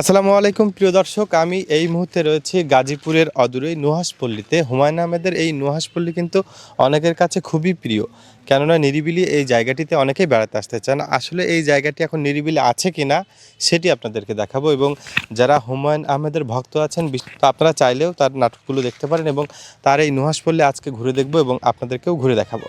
আসসালামু আলাইকুম, প্রিয় দর্শক। আমি এই মুহূর্তে রয়েছি গাজীপুরের অদূরেই নুহাসপল্লীতে হুমায়ুন আহমেদের এই নুহাসপল্লী কিন্তু অনেকের কাছে খুবই প্রিয়। কেননা নিরিবিলি এই জায়গাটিতে অনেকেই বেড়াতে আসতে চান। আসলে এই জায়গাটি এখন নিরিবিলি আছে কি না সেটি আপনাদেরকে দেখাবো এবং যারা হুমায়ুন আহমেদের ভক্ত আছেন আপনারা চাইলেও তার নাটকগুলো দেখতে পারেন এবং তার এই নুহাসপল্লী আজকে ঘুরে দেখব এবং আপনাদেরকেও ঘুরে দেখাবো।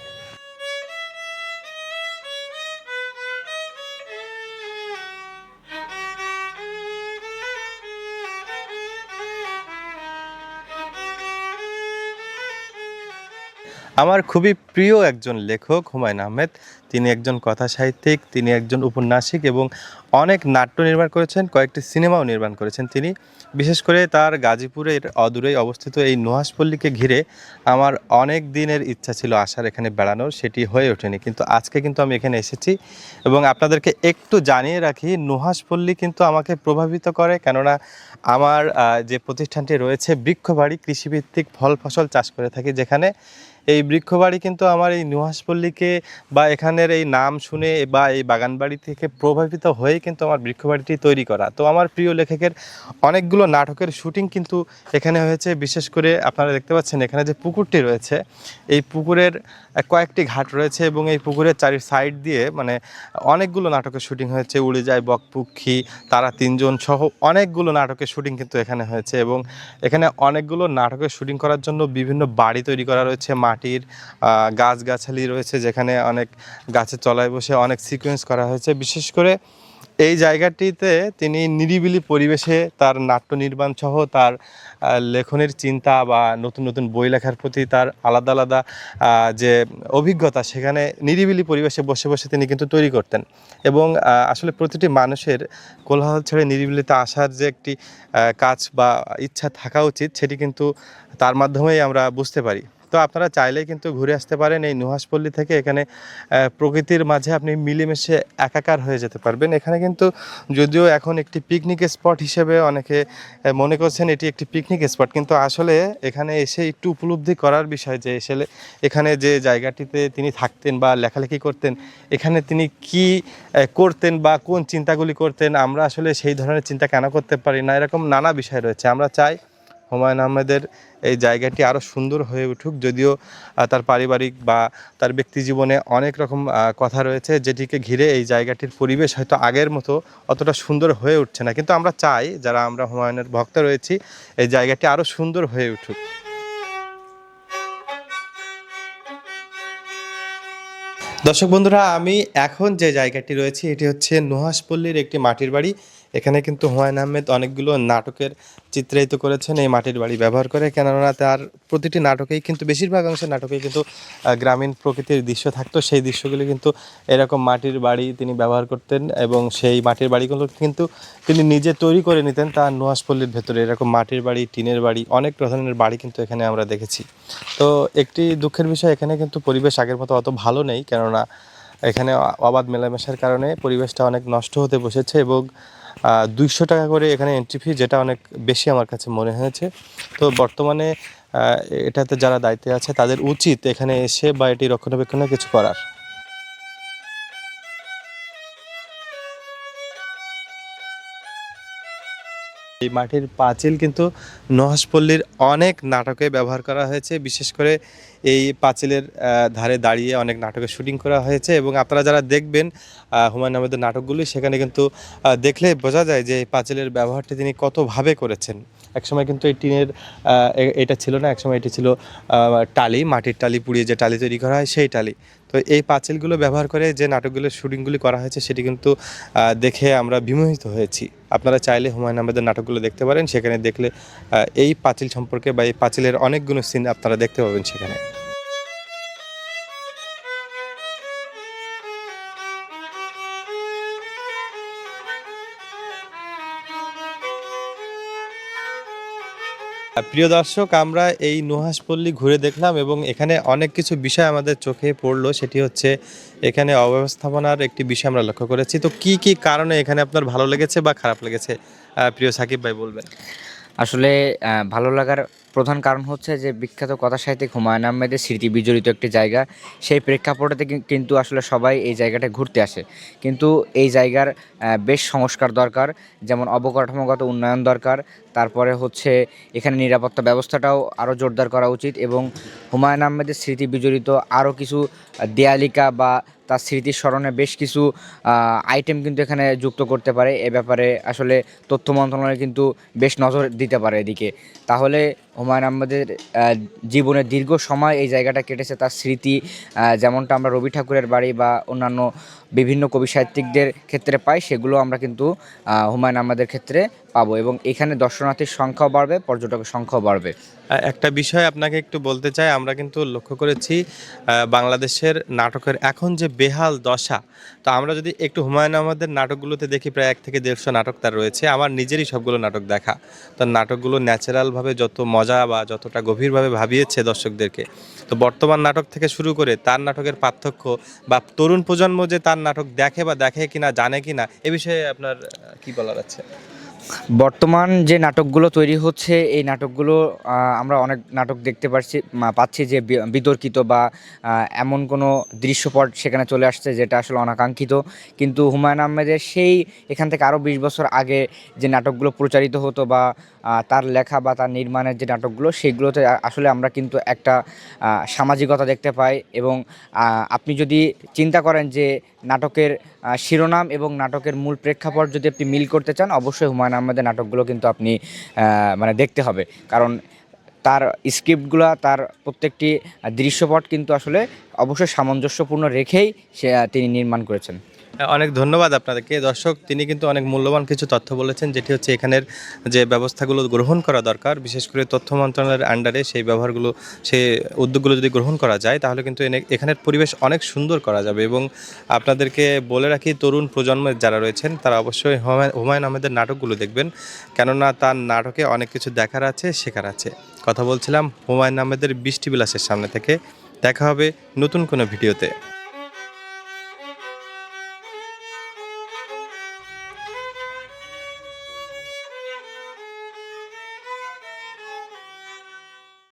আমার খুবই প্রিয় একজন লেখক হুমায়ুন আহমেদ। তিনি একজন কথা সাহিত্যিক, তিনি একজন উপন্যাসিক এবং অনেক নাট্য নির্মাণ করেছেন, কয়েকটি সিনেমাও নির্মাণ করেছেন তিনি। বিশেষ করে তার গাজীপুরের অদূরেই অবস্থিত এই নুহাসপল্লীকে ঘিরে আমার অনেক দিনের ইচ্ছা ছিল আসার এখানে বেড়ানোর, সেটি হয়ে ওঠেনি। কিন্তু আজকে কিন্তু আমি এখানে এসেছি এবং আপনাদেরকে একটু জানিয়ে রাখি নুহাসপল্লী কিন্তু আমাকে প্রভাবিত করে কেননা আমার যে প্রতিষ্ঠানটি রয়েছে, বৃক্ষবাড়ি কৃষিভিত্তিক ফল ফসল চাষ করে থাকি যেখানে এই বৃক্ষবাড়ি কিন্তু আমার এই নুহাসপল্লীকে বা এখানের এই নাম শুনে বা এই বাগানবাড়ি থেকে প্রভাবিত হয়ে কিন্তু আমার বৃক্ষবাড়িটি তৈরি করা। তো আমার প্রিয় লেখকের অনেকগুলো নাটকের শুটিং কিন্তু এখানে হয়েছে। বিশেষ করে আপনারা দেখতে পাচ্ছেন এখানে যে পুকুরটি রয়েছে, এই পুকুরের কয়েকটি ঘাট রয়েছে এবং এই পুকুরের চারি সাইড দিয়ে মানে অনেকগুলো নাটকের শুটিং হয়েছে। উড়ে যায় বকপুক্ষী তারা তিনজন সহ অনেকগুলো নাটকের শুটিং কিন্তু এখানে হয়েছে এবং এখানে অনেকগুলো নাটকের শুটিং করার জন্য বিভিন্ন বাড়ি তৈরি করা রয়েছে মাটির গাছগাছালি রয়েছে যেখানে অনেক গাছের তলায় বসে অনেক সিকোয়েন্স করা হয়েছে। বিশেষ করে এই জায়গাটিতে তিনি নিরিবিলি পরিবেশে তার নাট্য নির্মাণ সহ তার লেখনের চিন্তা বা নতুন নতুন বই লেখার প্রতি তার আলাদা আলাদা যে অভিজ্ঞতা সেখানে নিরিবিলি পরিবেশে বসে বসে তিনি কিন্তু তৈরি করতেন। এবং আসলে প্রতিটি মানুষের কোলাহল ছেড়ে নিরিবিলিতে আসার যে একটি কাজ বা ইচ্ছা থাকা উচিত সেটি কিন্তু তার মাধ্যমেই আমরা বুঝতে পারি। তো আপনারা চাইলেই কিন্তু ঘুরে আসতে পারেন এই নুহাসপল্লী থেকে। এখানে প্রকৃতির মাঝে আপনি মিলেমিশে একাকার হয়ে যেতে পারবেন। এখানে কিন্তু যদিও এখন একটি পিকনিক স্পট হিসেবে অনেকে মনে করছেন এটি একটি পিকনিক স্পট কিন্তু আসলে এখানে এসে একটু উপলব্ধি করার বিষয় যে এসে এখানে যে জায়গাটিতে তিনি থাকতেন বা লেখালেখি করতেন, এখানে তিনি কি করতেন বা কোন চিন্তাগুলি করতেন, আমরা আসলে সেই ধরনের চিন্তা কেন করতে পারি না, এরকম নানা বিষয় রয়েছে। আমরা চাই হুমায়ুন আহমেদের এই জায়গাটি আরও সুন্দর হয়ে উঠুক, যদিও তার পারিবারিক বা তার ব্যক্তি জীবনে অনেক রকম কথা রয়েছে যেটিকে ঘিরে এই জায়গাটির পরিবেশ হয়তো আগের মতো অতটা সুন্দর হয়ে উঠছে না। কিন্তু আমরা চাই, যারা আমরা হুমায়ুনের ভক্ত রয়েছি, এই জায়গাটি আরও সুন্দর হয়ে উঠুক। দর্শক বন্ধুরা, আমি এখন যে জায়গাটি রয়েছে, এটি হচ্ছে নুহাসপল্লীর একটি মাটির বাড়ি। এখানে কিন্তু হুমায়ুন আহমেদ অনেকগুলো নাটকের চিত্রায়িত করেছেন, এই মাটির বাড়ি ব্যবহার করে। কেননা, তার প্রতিটি নাটকেই কিন্তু, বেশিরভাগ অংশের নাটকেই কিন্তু গ্রামীণ প্রকৃতির দৃশ্য থাকতো। সেই দৃশ্যগুলি কিন্তু এরকম মাটির বাড়ি তিনি ব্যবহার করতেন এবং সেই মাটির বাড়িগুলো কিন্তু তিনি নিজে তৈরি করে নিতেন তার নুহাসপল্লীর ভেতরে। এরকম মাটির বাড়ি, টিনের বাড়ি, অনেক ধরনের বাড়ি কিন্তু এখানে আমরা দেখেছি। তো একটি দুঃখের বিষয়, এখানে কিন্তু পরিবেশ আগের মতো অত ভালো নেই, কেননা এখানে অবাধ মেলামেশার কারণে পরিবেশটা অনেক নষ্ট হতে বসেছে এবং দুইশো টাকা করে এখানে এন্ট্রি ফি যেটা অনেক বেশি আমার কাছে মনে হয়েছে। তো বর্তমানে এটাতে যারা দায়িত্বে আছে তাদের উচিত এখানে এসে বা এটি রক্ষণাবেক্ষণে কিছু করার। এই মাটির পাঁচিল কিন্তু নহসপল্লীর অনেক নাটকে ব্যবহার করা হয়েছে। বিশেষ করে এই পাঁচিলের ধারে দাঁড়িয়ে অনেক নাটকের শুটিং করা হয়েছে এবং আপনারা যারা দেখবেন হুমায়ুন আহমেদের নাটকগুলি, সেখানে কিন্তু দেখলে বোঝা যায় যে এই পাঁচিলের ব্যবহারটি তিনি কতভাবে করেছেন। একসময় কিন্তু এই টিনের এটা ছিল না, একসময় এটি ছিল টালি, মাটির টালি পুড়িয়ে যে টালি তৈরি করা হয় সেই টালি। তো এই পাঁচিলগুলো ব্যবহার করে যে নাটকগুলোর শুটিংগুলি করা হয়েছে, সেটি কিন্তু দেখে আমরা বিমোহিত হয়েছি। আপনারা চাইলে হুমায়ুন আহমেদের নাটকগুলো দেখতে পারেন। সেখানে দেখলে এই পাঁচিল সম্পর্কে বা এই পাঁচিলের অনেকগুলো সিন আপনারা দেখতে পাবেন সেখানে। প্রিয় দর্শক, আমরা এই নুহাসপল্লী ঘুরে দেখলাম এবং এখানে অনেক কিছু বিষয় আমাদের চোখে পড়ল। সেটি হচ্ছে এখানে অব্যবস্থাপনার একটি বিষয় আমরা লক্ষ্য করেছি। তো কি কি কারণে এখানে আপনার ভালো লেগেছে বা খারাপ লেগেছে? প্রিয় সাকিব ভাই, বলবেন। আসলে ভালো লাগার প্রধান কারণ হচ্ছে যে বিখ্যাত কথা সাহিত্যিক হুমায়ুন আহমেদের স্মৃতি বিজড়িত একটি জায়গা। সেই প্রেক্ষাপটে কিন্তু আসলে সবাই এই জায়গাটা ঘুরতে আসে। কিন্তু এই জায়গার বেশ সংস্কার দরকার, যেমন অবকাঠামোগত উন্নয়ন দরকার তারপরে হচ্ছে এখানে নিরাপত্তা ব্যবস্থাটাও আরও জোরদার করা উচিত এবং হুমায়ুন আহমেদের স্মৃতি বিজড়িত আরও কিছু দেয়ালিকা বা তার স্মৃতির স্মরণে বেশ কিছু আইটেম কিন্তু এখানে যুক্ত করতে পারে। এ ব্যাপারে আসলে তথ্য মন্ত্রণালয় কিন্তু বেশ নজর দিতে পারে এদিকে। তাহলে হুমায়ুন আহমেদের আহ, জীবনের দীর্ঘ সময় এই জায়গাটা কেটেছে তার স্মৃতি যেমনটা আমরা রবি ঠাকুরের বাড়ি বা অন্যান্য বিভিন্ন কবি সাহিত্যিকদের ক্ষেত্রে পাই সেগুলো আমরা কিন্তু হুমায়ুন আহমেদের ক্ষেত্রে পাবো এবং এখানে দর্শনার্থীর সংখ্যাও বাড়বে, পর্যটকের সংখ্যাও বাড়বে। একটা বিষয় আপনাকে একটু বলতে চাই, আমরা কিন্তু লক্ষ্য করেছি বাংলাদেশের নাটকের এখন যে বেহাল দশা, তো আমরা যদি একটু হুমায়ুন আহমেদের নাটকগুলোতে দেখি, প্রায় এক থেকে দেড়শো নাটক তার রয়েছে, আমার নিজেরই সবগুলো নাটক দেখা। তার নাটকগুলো ন্যাচারালভাবে যত মজা বা যতটা গভীরভাবে ভাবিয়েছে দর্শকদেরকে, তো বর্তমান নাটক থেকে শুরু করে তার নাটকের পার্থক্য বা তরুণ প্রজন্ম যে তার নাটক দেখে বা দেখে কিনা, জানে কিনা, এ বিষয়ে আপনার কি বলার আছে? বর্তমান যে নাটকগুলো তৈরি হচ্ছে, এই নাটকগুলো আমরা অনেক নাটক দেখতে পাচ্ছি পাচ্ছি যে বিতর্কিত বা এমন কোনো দৃশ্যপট সেখানে চলে আসছে যেটা আসলে অনাকাঙ্ক্ষিত। কিন্তু হুমায়ুন আহমেদের সেই এখান থেকে আরও বিশ বছর আগে যে নাটকগুলো প্রচারিত হতো বা তার লেখা বা তার নির্মাণের যে নাটকগুলো সেইগুলোতে আ- আসলে আমরা কিন্তু একটা সামাজিকতা দেখতে পাই এবং আপনি যদি চিন্তা করেন যে নাটকের শিরোনাম এবং নাটকের মূল প্রেক্ষাপট যদি আপনি মিল করতে চান, অবশ্যই হুমায়ুন আহমেদের নাটকগুলো কিন্তু আপনি মানে দেখতে হবে। কারণ তার স্ক্রিপ্টগুলো, তার প্রত্যেকটি দৃশ্যপট কিন্তু আসলে অবশ্যই সামঞ্জস্যপূর্ণ রেখেই সে, তিনি নির্মাণ করেছেন। অনেক ধন্যবাদ আপনাদেরকে। দর্শক, তিনি কিন্তু অনেক মূল্যবান কিছু তথ্য বলেছেন, যেটি হচ্ছে এখানের যে ব্যবস্থাগুলো গ্রহণ করা দরকার, বিশেষ করে তথ্য মন্ত্রণালয়ের আন্ডারে সেই ব্যবহারগুলো সেই উদ্যোগগুলো যদি গ্রহণ করা যায়, তাহলে কিন্তু এখানের পরিবেশ অনেক সুন্দর করা যাবে এবং আপনাদেরকে বলে রাখি, তরুণ প্রজন্মের যারা রয়েছেন, তারা অবশ্যই হুমায়ুন আহমেদের নাটকগুলো দেখবেন, কেননা তার নাটকে অনেক কিছু দেখার আছে, শেখার আছে। কথা বলছিলাম হুমায়ুন আহমেদের বৃষ্টি বিলাসের সামনে থেকে। দেখা হবে নতুন কোনো ভিডিওতে।